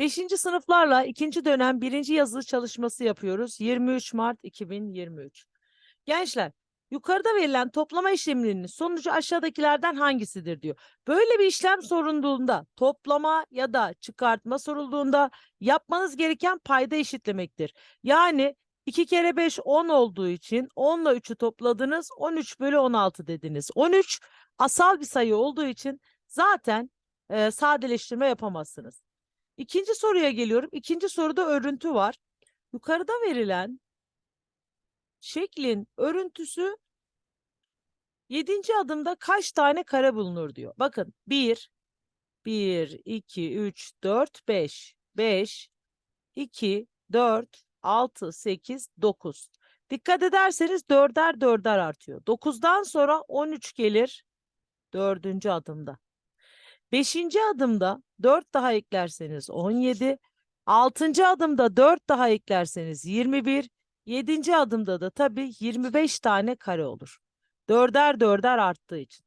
Beşinci sınıflarla ikinci dönem birinci yazılı çalışması yapıyoruz. 23 Mart 2023. Gençler, yukarıda verilen toplama işlemlerinin sonucu aşağıdakilerden hangisidir diyor. Böyle bir işlem sorulduğunda, toplama ya da çıkartma sorulduğunda yapmanız gereken payda eşitlemektir. Yani 2 kere 5 10 olduğu için 10 ile 3'ü topladınız 13 bölü 16 dediniz. 13 asal bir sayı olduğu için zaten e, sadeleştirme yapamazsınız. İkinci soruya geliyorum. İkinci soruda örüntü var. Yukarıda verilen şeklin örüntüsü 7. adımda kaç tane kare bulunur diyor. Bakın 1, 1, 2, 3, 4, 5, 5, 2, 4, 6, 8, 9. Dikkat ederseniz dörder dörder artıyor. 9'dan sonra 13 gelir dördüncü adımda. Beşinci adımda 4 daha eklerseniz 17. Altıncı adımda 4 daha eklerseniz 21. Yedinci adımda da tabii 25 tane kare olur. Dörder dörder arttığı için.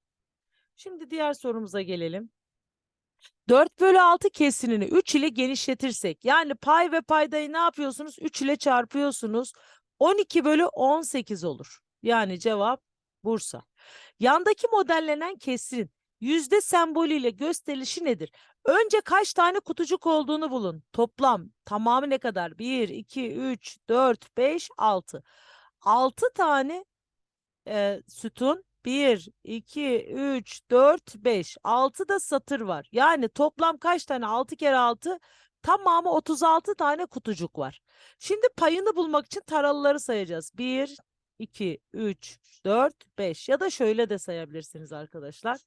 Şimdi diğer sorumuza gelelim. 4 bölü 6 kesinini 3 ile genişletirsek yani pay ve paydayı ne yapıyorsunuz? 3 ile çarpıyorsunuz. 12 bölü 18 olur. Yani cevap Bursa. Yandaki modellenen kesirin yüzde sembolüyle gösterilişi nedir? Önce kaç tane kutucuk olduğunu bulun. Toplam tamamı ne kadar? 1, 2, 3, 4, 5, 6. 6 tane e, sütun. 1, 2, 3, 4, 5. 6 da satır var. Yani toplam kaç tane? 6 kere 6. Tamamı 36 tane kutucuk var. Şimdi payını bulmak için taralıları sayacağız. 1, 2, 3, 4, 5 ya da şöyle de sayabilirsiniz arkadaşlar.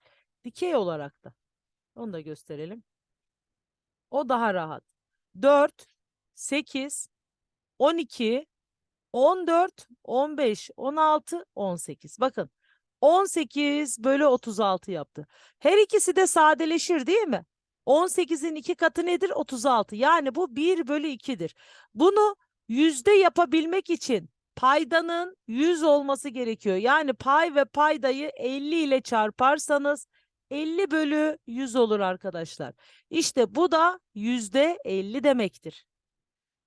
Dikey olarak da. Onu da gösterelim. O daha rahat. 4, 8, 12, 14, 15, 16, 18. Bakın 18 bölü 36 yaptı. Her ikisi de sadeleşir değil mi? 18'in iki katı nedir? 36. Yani bu 1 bölü 2'dir. Bunu yüzde yapabilmek için paydanın 100 olması gerekiyor. Yani pay ve paydayı 50 ile çarparsanız 50 bölü 100 olur arkadaşlar. İşte bu da yüzde 50 demektir.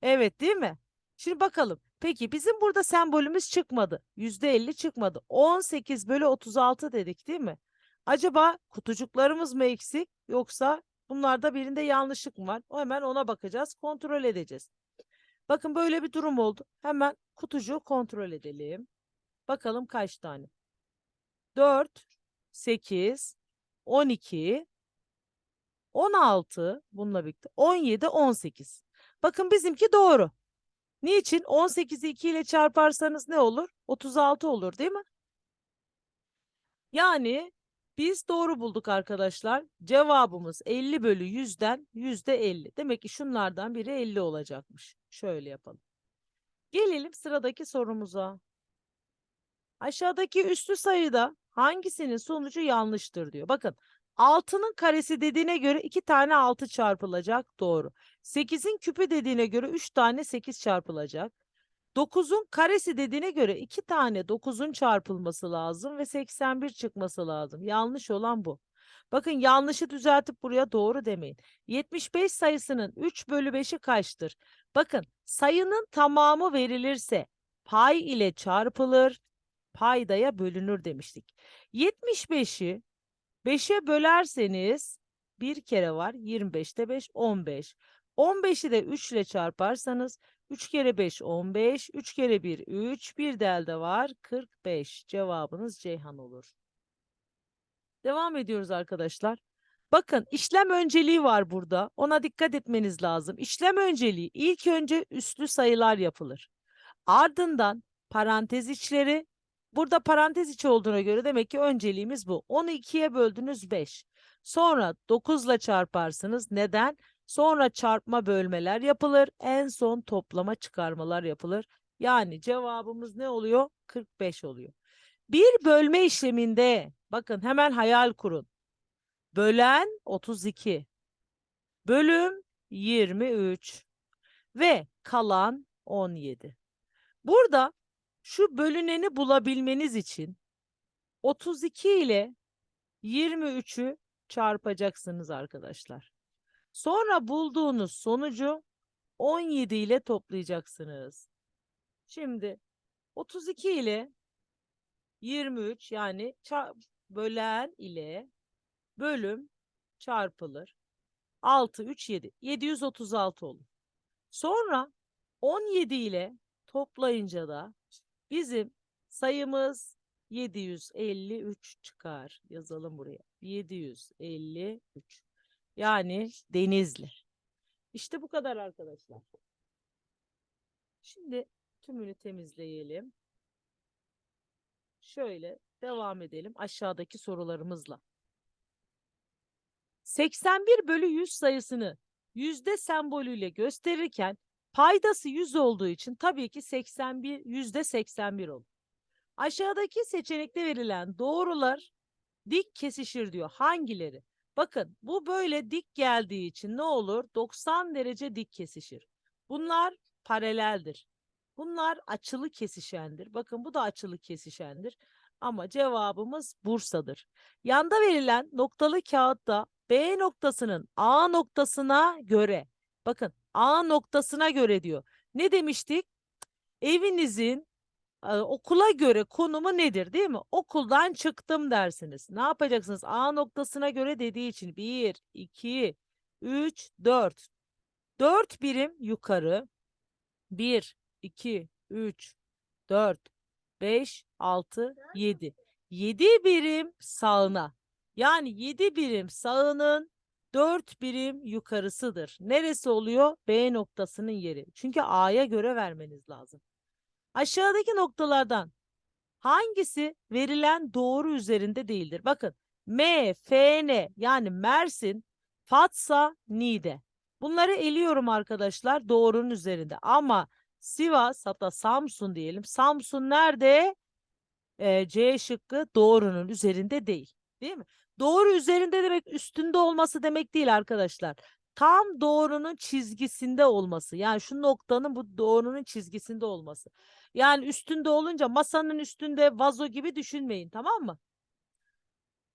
Evet değil mi? Şimdi bakalım. Peki bizim burada sembolümüz çıkmadı. Yüzde 50 çıkmadı. 18 bölü 36 dedik değil mi? Acaba kutucuklarımız mı eksik yoksa bunlarda birinde yanlışlık mı var? Hemen ona bakacağız. Kontrol edeceğiz. Bakın böyle bir durum oldu. Hemen kutucuğu kontrol edelim. Bakalım kaç tane? 4, 8, 12, 16 bununla birlikte 17, 18. Bakın bizimki doğru. Niçin? 18'i 2 ile çarparsanız ne olur? 36 olur değil mi? Yani biz doğru bulduk arkadaşlar. Cevabımız 50 bölü 100'den yüzde 50. Demek ki şunlardan biri 50 olacakmış. Şöyle yapalım. Gelelim sıradaki sorumuza. Aşağıdaki üslü sayıda hangisinin sonucu yanlıştır diyor. Bakın 6'nın karesi dediğine göre 2 tane 6 çarpılacak. Doğru. 8'in küpü dediğine göre 3 tane 8 çarpılacak. 9'un karesi dediğine göre 2 tane 9'un çarpılması lazım ve 81 çıkması lazım. Yanlış olan bu. Bakın yanlışı düzeltip buraya doğru demeyin. 75 sayısının 3 bölü 5'i kaçtır? Bakın sayının tamamı verilirse pay ile çarpılır, paydaya bölünür demiştik. 75'i 5'e bölerseniz bir kere var. 25'te 5 15. 15'i de 3 ile çarparsanız 3 kere 5 15. 3 kere 1 3. Bir de elde var 45. Cevabınız Ceyhan olur. Devam ediyoruz arkadaşlar. Bakın işlem önceliği var burada. Ona dikkat etmeniz lazım. İşlem önceliği ilk önce üslü sayılar yapılır. Ardından parantez içleri Burada parantez içi olduğuna göre demek ki önceliğimiz bu. 10'u 2'ye böldünüz 5. Sonra 9 ile çarparsınız. Neden? Sonra çarpma bölmeler yapılır. En son toplama çıkarmalar yapılır. Yani cevabımız ne oluyor? 45 oluyor. Bir bölme işleminde bakın hemen hayal kurun. Bölen 32. Bölüm 23 ve kalan 17. Burada şu bölüneni bulabilmeniz için 32 ile 23'ü çarpacaksınız arkadaşlar. Sonra bulduğunuz sonucu 17 ile toplayacaksınız. Şimdi 32 ile 23 yani bölen ile bölüm çarpılır. 6, 3, 7. 736 olur. Sonra 17 ile toplayınca da bizim sayımız 753 çıkar. Yazalım buraya. 753. Yani Denizli. İşte bu kadar arkadaşlar. Şimdi tümünü temizleyelim. Şöyle devam edelim aşağıdaki sorularımızla. 81 bölü 100 sayısını yüzde sembolüyle gösterirken paydası 100 olduğu için tabii ki 81 yüzde 81 olur. Aşağıdaki seçenekte verilen doğrular dik kesişir diyor. Hangileri? Bakın bu böyle dik geldiği için ne olur? 90 derece dik kesişir. Bunlar paraleldir. Bunlar açılı kesişendir. Bakın bu da açılı kesişendir. Ama cevabımız Bursa'dır. Yanda verilen noktalı kağıtta B noktasının A noktasına göre bakın A noktasına göre diyor. Ne demiştik? Evinizin e, okula göre konumu nedir değil mi? Okuldan çıktım dersiniz. Ne yapacaksınız? A noktasına göre dediği için 1, 2, 3, 4. 4 birim yukarı. 1, 2, 3, 4, 5, 6, 7. 7 birim sağına. Yani 7 birim sağının 4 birim yukarısıdır. Neresi oluyor? B noktasının yeri. Çünkü A'ya göre vermeniz lazım. Aşağıdaki noktalardan hangisi verilen doğru üzerinde değildir? Bakın M, F, N yani Mersin, Fatsa, Niğde. Bunları eliyorum arkadaşlar doğrunun üzerinde. Ama Sivas hatta Samsun diyelim. Samsun nerede? Ee, C şıkkı doğrunun üzerinde değil. Değil mi? Doğru üzerinde demek üstünde olması demek değil arkadaşlar. Tam doğrunun çizgisinde olması. Yani şu noktanın bu doğrunun çizgisinde olması. Yani üstünde olunca masanın üstünde vazo gibi düşünmeyin tamam mı?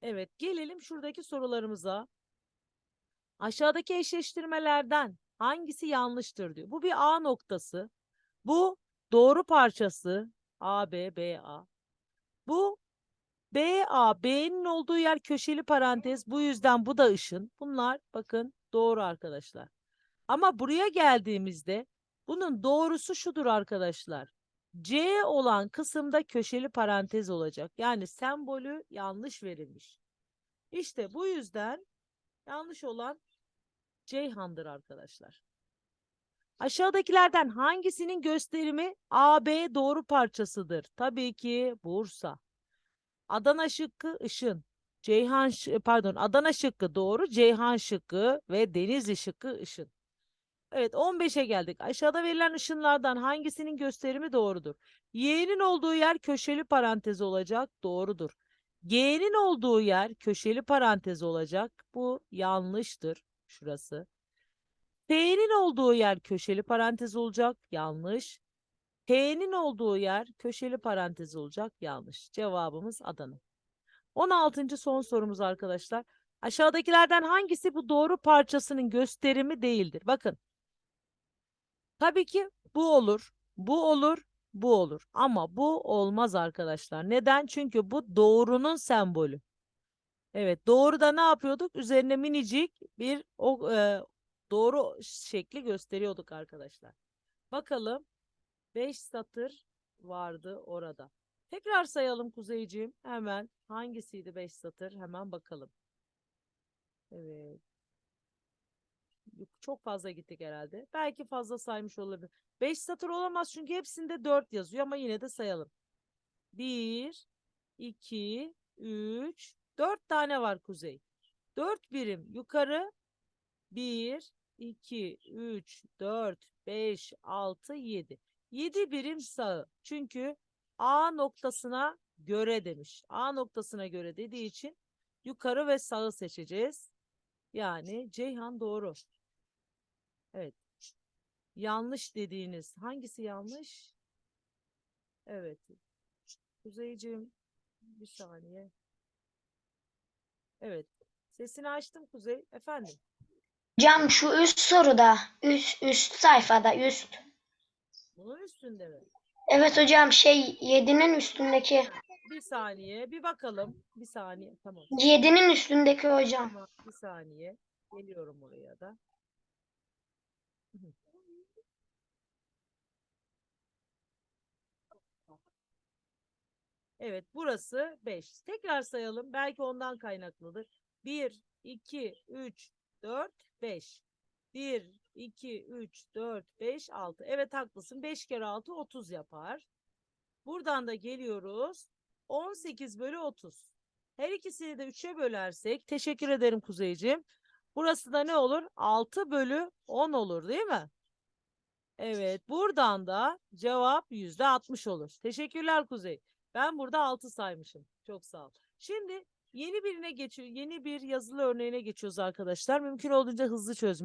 Evet gelelim şuradaki sorularımıza. Aşağıdaki eşleştirmelerden hangisi yanlıştır diyor. Bu bir A noktası. Bu doğru parçası A, B, B, A. Bu B, A, B'nin olduğu yer köşeli parantez. Bu yüzden bu da ışın. Bunlar bakın doğru arkadaşlar. Ama buraya geldiğimizde bunun doğrusu şudur arkadaşlar. C olan kısımda köşeli parantez olacak. Yani sembolü yanlış verilmiş. İşte bu yüzden yanlış olan Ceyhan'dır arkadaşlar. Aşağıdakilerden hangisinin gösterimi AB doğru parçasıdır? Tabii ki Bursa. Adana şıkkı ışın. Ceyhan şı- pardon Adana şıkkı doğru, Ceyhan şıkkı ve Denizli şıkkı ışın. Evet 15'e geldik. Aşağıda verilen ışınlardan hangisinin gösterimi doğrudur? Y'nin olduğu yer köşeli parantez olacak. Doğrudur. G'nin olduğu yer köşeli parantez olacak. Bu yanlıştır. Şurası. T'nin olduğu yer köşeli parantez olacak. Yanlış. T'nin olduğu yer köşeli parantez olacak. Yanlış. Cevabımız Adana. 16. son sorumuz arkadaşlar. Aşağıdakilerden hangisi bu doğru parçasının gösterimi değildir? Bakın. Tabii ki bu olur, bu olur, bu olur. Ama bu olmaz arkadaşlar. Neden? Çünkü bu doğrunun sembolü. Evet, doğruda ne yapıyorduk? Üzerine minicik bir o e, doğru şekli gösteriyorduk arkadaşlar. Bakalım 5 satır vardı orada. Tekrar sayalım Kuzeyciğim. Hemen hangisiydi 5 satır? Hemen bakalım. Evet. Çok fazla gittik herhalde. Belki fazla saymış olabilir. 5 satır olamaz çünkü hepsinde 4 yazıyor ama yine de sayalım. 1, 2, 3, 4 tane var Kuzey. 4 birim yukarı. 1, 2, 3, 4, 5, 6, 7. 7 birim sağı. Çünkü A noktasına göre demiş. A noktasına göre dediği için yukarı ve sağı seçeceğiz. Yani Ceyhan doğru. Evet. Yanlış dediğiniz hangisi yanlış? Evet. Kuzeyciğim bir saniye. Evet. Sesini açtım Kuzey. Efendim. Hocam şu üst soruda, üst, üst sayfada, üst. Bunun üstünde mi? Evet hocam şey 7'nin üstündeki. Bir saniye, bir bakalım. Bir saniye, tamam. 7'nin üstündeki hocam. Tamam, bir saniye. Geliyorum oraya da. Evet, burası 5. Tekrar sayalım. Belki ondan kaynaklıdır. 1, 2, 3, 4, 5. 1, 2, 3, 4, 5, 6. Evet haklısın. 5 kere 6 30 yapar. Buradan da geliyoruz. 18 bölü 30. Her ikisini de 3'e bölersek teşekkür ederim Kuzeyciğim. Burası da ne olur? 6 bölü 10 olur değil mi? Evet buradan da cevap yüzde 60 olur. Teşekkürler Kuzey. Ben burada 6 saymışım. Çok sağ ol. Şimdi yeni birine geçiyor. Yeni bir yazılı örneğine geçiyoruz arkadaşlar. Mümkün olduğunca hızlı çözmeye